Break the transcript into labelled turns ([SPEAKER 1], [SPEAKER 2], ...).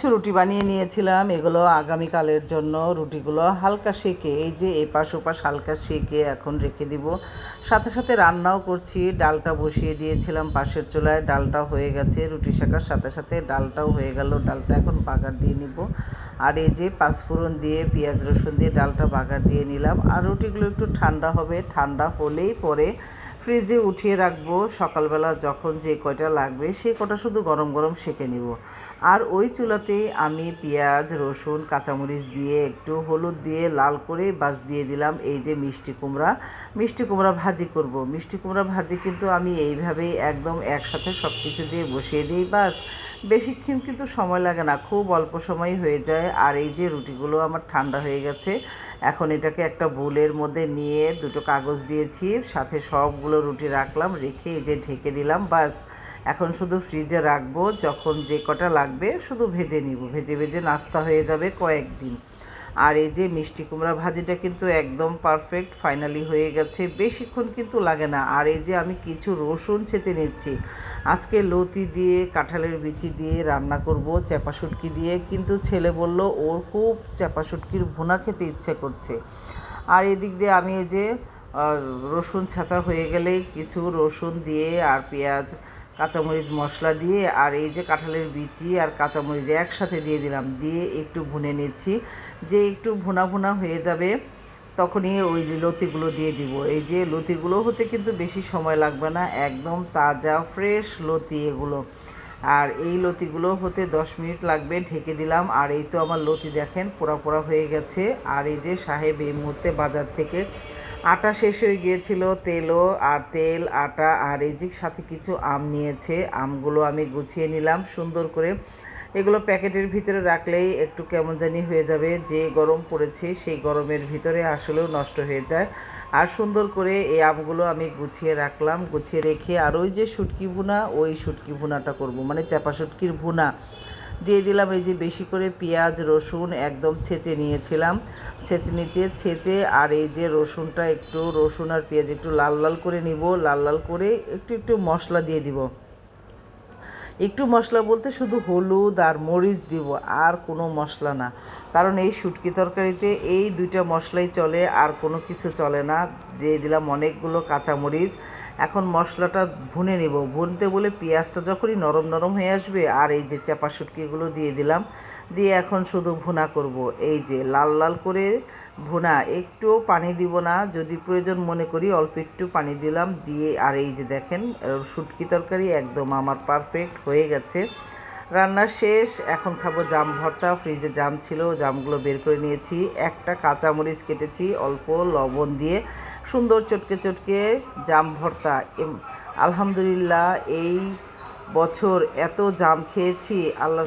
[SPEAKER 1] গুচ্ছ রুটি বানিয়ে নিয়েছিলাম, এগুলো আগামীকালের জন্য রুটিগুলো হালকা সেকে, এই যে এপাশ ওপাশ হালকা সেকে এখন রেখে দিব। সাথে সাথে রান্নাও করছি, ডালটা বসিয়ে দিয়েছিলাম পাশের চুলায়, ডালটা হয়ে গেছে রুটি শেখার সাথে সাথে ডালটাও হয়ে গেল, ডালটা এখন বাগার দিয়ে নিব। আর এই যে পাঁচফোড়ন দিয়ে পেঁয়াজ রসুন দিয়ে ডালটা বাগার দিয়ে নিলাম। আর রুটিগুলো একটু ঠান্ডা হবে, ঠান্ডা হলেই পরে ফ্রিজে উঠিয়ে রাখব সকালবেলা যখন যে কয়টা লাগবে, সে কটা শুধু গরম গরম সেঁকে নিব। আর ওই চুলাতে আমি পেঁয়াজ, রসুন, কাঁচামরিচ দিয়ে, একটু হলুদ দিয়ে লাল করে বাস দিয়ে দিলাম এই যে মিষ্টি কুমড়া। মিষ্টি কুমড়া ভাজি করব। মিষ্টি কুমড়া ভাজি কিন্তু আমি এইভাবেই একদম একসাথে সব কিছু দিয়ে বসিয়ে দিই, বাস। বেশিক্ষণ কিন্তু সময় লাগে না, খুব অল্প সময় হয়ে যায়। আর এই যে রুটিগুলো আমার ঠান্ডা হয়ে গেছে, এখন এটাকে একটা বোলের মধ্যে নিয়ে দুটো কাগজ দিয়েছি, সাথে সবগুলো রুটি রাখলাম, রেখে এই যে ঢেকে দিলাম, বাস। এখন শুধু ফ্রিজে রাখব, যখন যে কটা লাগবে শুধু ভেজে নিব। ভেজে ভেজে নাস্তা হয়ে যাবে কয়েকদিন। আর এই যে মিষ্টি কুমড়া ভাজিটা কিন্তু একদম পারফেক্ট ফাইনালি হয়ে গেছে। বেশিক্ষণ কিন্তু লাগে না। আর এই যে আমি কিছু রসুন ছেঁচে নিচ্ছি। আজকে লতি দিয়ে, কাঁঠালের বিচি দিয়ে রান্না করব, চ্যাপা শুটকি দিয়ে। কিন্তু ছেলে বলল, ওর খুব চ্যাপা শুটকির ভুনা খেতে ইচ্ছে করছে। আর এদিক দিয়ে আমি এই যে রসুন ছাঁচা হয়ে গেলেই কিছু রসুন দিয়ে আর পেঁয়াজ কাঁচামরিচ মশলা দিয়ে আর এই যে কাঁঠালের বিচি আর কাঁচামরিচ একসাথে দিয়ে দিলাম, দিয়ে একটু ভুনে নিচ্ছি। যে একটু ভুনা ভুনা হয়ে যাবে, তখনই ওই লতিগুলো দিয়ে দিব। এই যে লতিগুলো হতে কিন্তু বেশি সময় লাগবে না, একদম তাজা, ফ্রেশ লতি এগুলো। আর এই লতিগুলো হতে দশ মিনিট লাগবে, ঢেকে দিলাম। আর এই তো আমার লতি দেখেন পোড়া পোড়া হয়ে গেছে। আর এই যে সাহেব এই মুহূর্তে বাজার থেকে আটা শেষ হয়ে গিয়েছিল, তেলও আর তেল, আটা আর যে সাথে কিছু আম নিয়েছে, আমগুলো আমি গুছিয়ে নিলাম সুন্দর করে। এগুলো প্যাকেটের ভিতরে রাখলেই একটু কেমন জানি হয়ে যাবে, যে গরম পড়েছে সেই গরমের ভিতরে আসলেও নষ্ট হয়ে যায়। আর সুন্দর করে এই আমগুলো আমি গুছিয়ে রাখলাম, গুছিয়ে রেখে আর ওই যে শুটকি ভুনা, ওই শুটকি ভুনাটা করব মানে চাপা শুটকির ভুনা। দিয়ে দিলাম এই যে বেশি করে পেঁয়াজ, রসুন একদম ছেঁচে নিয়েছিলাম। ছেঁচে নিতে, ছেঁচে আর এই যে রসুনটা একটু, রসুন আর পেঁয়াজ একটু লাল লাল করে নিব, লাল লাল করে একটু একটু মশলা দিয়ে দিব। একটু মশলা বলতে শুধু হলুদ আর মরিচ দিব, আর কোনো মশলা না। কারণ এই শুটকি তরকারিতে এই দুইটা মশলাই চলে, আর কোনো কিছু চলে না। দিয়ে দিলাম অনেকগুলো কাঁচামরিচ। এখন মশলাটা ভুনে নেব। ভুনতে বলে পেঁয়াজটা যখনই নরম নরম হয়ে আসবে, আর এই যে চাপা শুটকিগুলো দিয়ে দিলাম, দিয়ে এখন শুধু ভুনা করব। এই যে লাল লাল করে ভুনা, একটুও পানি দিব না, যদি প্রয়োজন মনে করি অল্প একটু পানি দিলাম, দিয়ে আর এই যে দেখেন, শুটকি তরকারি একদম আমার পারফেক্ট হয়ে গেছে। রান্না শেষ, এখন খাব জাম ভর্তা। ফ্রিজে জাম ছিল, জামগুলো বের করে নিয়েছি। একটা কাঁচামরিচ কেটেছি, অল্প লবণ দিয়ে। সুন্দর চটকে চটকে জাম ভর্তা। আলহামদুলিল্লাহ, এই বছর এত জাম খেয়েছি, আল্লাহ